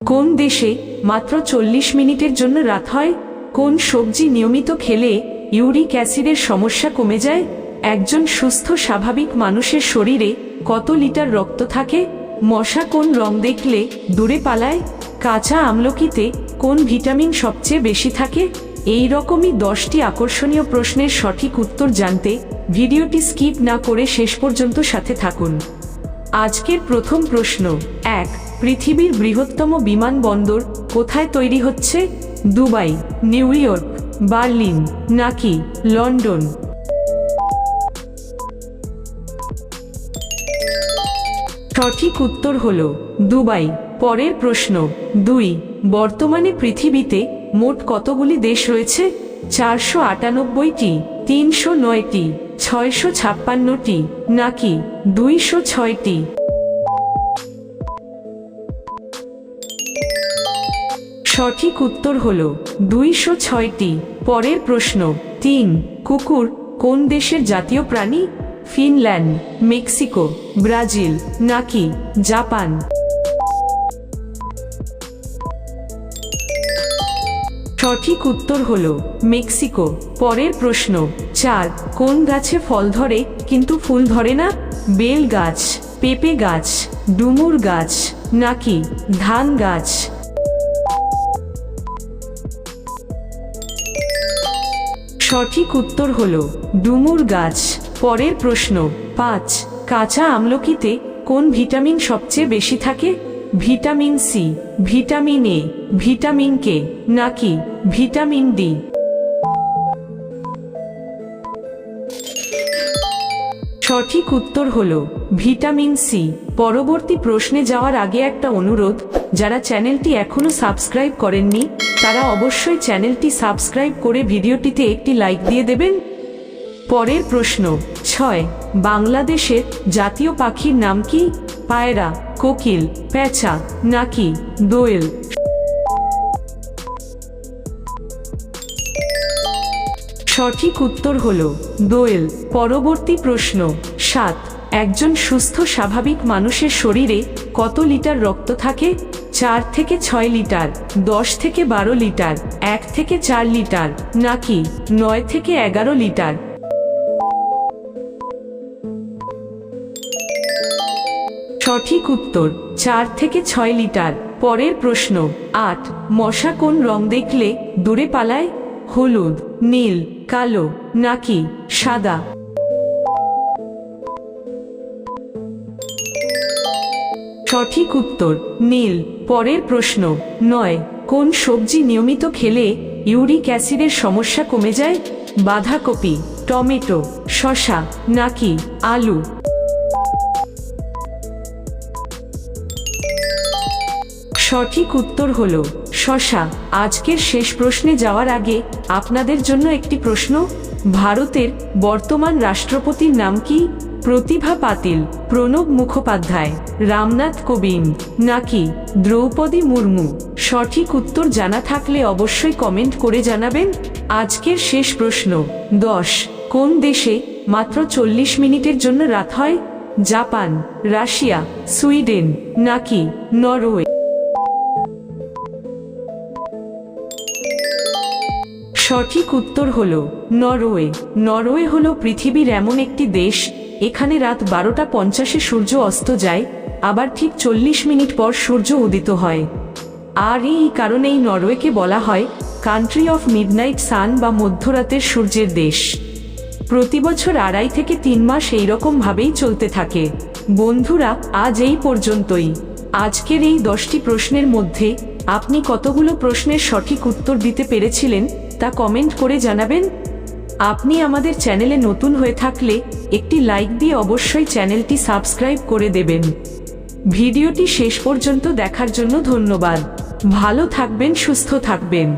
কোন দেশে মাত্র চল্লিশ মিনিটের জন্য রাত হয়? কোন সবজি নিয়মিত খেলে ইউরিক অ্যাসিডের সমস্যা কমে যায়? একজন সুস্থ, স্বাভাবিক মানুষের শরীরে কত লিটার রক্ত থাকে? মশা কোন রং দেখলে দূরে পালায়? কাঁচা আমলকিতে কোন ভিটামিন সবচেয়ে বেশি থাকে? এই রকমই দশটি আকর্ষণীয় প্রশ্নের সঠিক উত্তর জানতে ভিডিওটি স্কিপ না করে শেষ পর্যন্ত সাথে থাকুন। আজকের প্রথম প্রশ্ন, এক পৃথিবীর বৃহত্তম বিমানবন্দর কোথায় তৈরি হচ্ছে? দুবাই, নিউ ইয়র্ক, বার্লিন, নাকি লন্ডন? সঠিক উত্তর হল দুবাই। পরের প্রশ্ন, দুই, বর্তমানে পৃথিবীতে মোট কতগুলি দেশ রয়েছে? চারশো আটানব্বইটি, তিনশো নয়টি, ছয়শো ছাপ্পান্নটি, নাকি দুইশো ছয়টি? সঠিক উত্তর হল দুইশো ছয়টি। পরের প্রশ্ন, তিন, কুকুর কোন দেশের জাতীয় প্রাণী? ফিনল্যান্ড, মেক্সিকো, ব্রাজিল নাকি জাপান? সঠিক উত্তর হল মেক্সিকো। পরের প্রশ্ন, চার, কোন গাছে ফল ধরে কিন্তু ফুল ধরে না? বেল গাছ, পেঁপে গাছ, ডুমুর গাছ নাকি ধান গাছ? সঠিক উত্তর হল ডুমুর গাছ। পরের প্রশ্ন, পাঁচ, কাঁচা আমলকিতে কোন ভিটামিন সবচেয়ে বেশি থাকে? Vitamin C, vitamin A, vitamin K, নাকি ভিটামিন ডি? সঠিক উত্তর হল ভিটামিন সি। পরবর্তী প্রশ্নে যাওয়ার আগে একটা অনুরোধ, যারা চ্যানেলটি এখনও সাবস্ক্রাইব করেননি তারা অবশ্যই চ্যানেলটি সাবস্ক্রাইব করে ভিডিওটিতে একটি লাইক দিয়ে দেবেন। পরের প্রশ্ন, ছয়, বাংলাদেশের জাতীয় পাখির নাম কি? পায়রা, কোকিল, প্যাঁচা, নাকি দোয়েল? সঠিক উত্তর হল দোয়েল। পরবর্তী প্রশ্ন, সাত একজন সুস্থ, স্বাভাবিক মানুষের শরীরে কত লিটার রক্ত থাকে? চার থেকে ছয় লিটার, দশ থেকে বারো লিটার, এক থেকে চার লিটার, নাকি নয় থেকে এগারো লিটার? সঠিক উত্তর, চার থেকে ছয় লিটার। পরের প্রশ্ন, আট, মশা কোন রং দেখলে দূরে পালায়? হলুদ, নীল, কালো, নাকি সাদা? সঠিক উত্তর, নীল। পরের প্রশ্ন, নয়। কোন সবজি নিয়মিত খেলে ইউরিক অ্যাসিডের সমস্যা কমে যায়? বাঁধাকপি, টমেটো শশা নাকি আলু? সঠিক উত্তর হল শশা আজকের শেষ প্রশ্নে যাওয়ার আগে আপনাদের জন্য একটি প্রশ্ন, ভারতের বর্তমান রাষ্ট্রপতির নাম কি? প্রতিভা পাতিল, প্রণব মুখোপাধ্যায়, রামনাথ কোবিন্দ, নাকি দ্রৌপদী মুর্মু? সঠিক উত্তর জানা থাকলে অবশ্যই কমেন্ট করে জানাবেন। আজকের শেষ প্রশ্ন, দশ, কোন দেশে মাত্র চল্লিশ মিনিটের জন্য রাত হয়? জাপান, রাশিয়া, সুইডেন, নাকি নরওয়ে? সঠিক উত্তর হল নরওয়ে। নরওয়ে হল পৃথিবীর এমন একটি দেশ এখানে রাত বারোটা পঞ্চাশে সূর্য অস্ত যায়, আবার ঠিক চল্লিশ মিনিট পর সূর্য উদিত হয়। আর এই কারণেই নরওয়েকে বলা হয় কান্ট্রি অফ মিডনাইট সান বা মধ্যরাতের সূর্যের দেশ। প্রতি বছর আড়াই থেকে তিন মাস এইরকম ভাবেই চলতে থাকে। বন্ধুরা, আজ এই পর্যন্তই। আজকের এই দশটি প্রশ্নের মধ্যে আপনি কতগুলো প্রশ্নের সঠিক উত্তর দিতে পেরেছিলেন, তা কমেন্ট করে জানাবেন। আপনি আমাদের চ্যানেলে নতুন হয়ে থাকলে একটি লাইক দিয়ে অবশ্যই চ্যানেলটি সাবস্ক্রাইব করে দেবেন। ভিডিওটি শেষ পর্যন্ত দেখার জন্য ধন্যবাদ। ভালো থাকবেন, সুস্থ থাকবেন।